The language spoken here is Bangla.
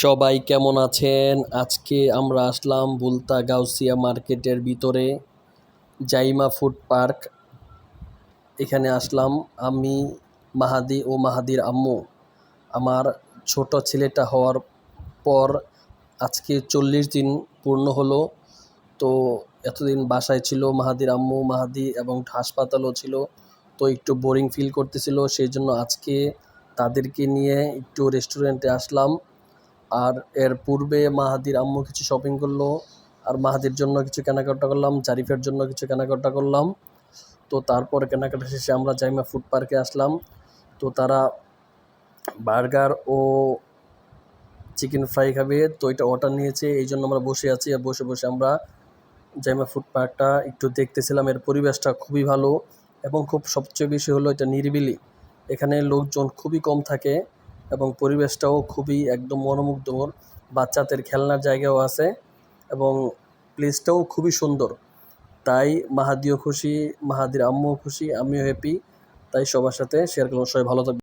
সবাই কেমন আছেন? আজকে আমরা আসলাম বুলতা গাউসিয়া মার্কেটের ভিতরে, জাইমা ফুড পার্ক। এখানে আসলাম আমি, মাহাদি ও মাহাদির আম্মু। আমার ছোট ছেলেটা হওয়ার পর আজকে চল্লিশ দিন পূর্ণ হলো। তো এতদিন বাসায় ছিল, মাহাদির আম্মু, মাহাদি এবং হাসপাতালও ছিল। তো একটু বোরিং ফিল করতেছিল, সেই জন্য আজকে তাদেরকে নিয়ে একটু রেস্টুরেন্টে আসলাম। আর এর পূর্বে মাহাদির আম্মু কিছু শপিং করল, আর মাহাদির জন্য কিছু কেনাকাটা করলাম, জারিফের জন্য কিছু কেনাকাটা করলাম। তো তারপর কেনাকাটা শেষে আমরা জাইমা ফুড পার্কে আসলাম। তো তারা বার্গার ও চিকেন ফ্রাই খাবে, তো এটা অর্ডার নিয়েছে, এই জন্য আমরা বসে আছি। আর বসে বসে আমরা জাইমা ফুড পার্কটা একটু দেখতেছিলাম। এর পরিবেশটা খুবই ভালো এবং খুব সবচেয়ে বেশি হলো এটা নিরিবিলি। এখানে লোকজন খুবই কম থাকে। এবং পরিবেশটাও খুবই একদম মনোমুগ্ধকর। বাচ্চাদের খেলনার জায়গাও আছে এবং প্লেসটাও খুবই সুন্দর। তাই মাহাদিও খুশি, মাহাদির আম্মুও খুশি, আমিও হ্যাপি তাই সবার সাথে শেয়ার করলাম। সবাই ভালো থাকবে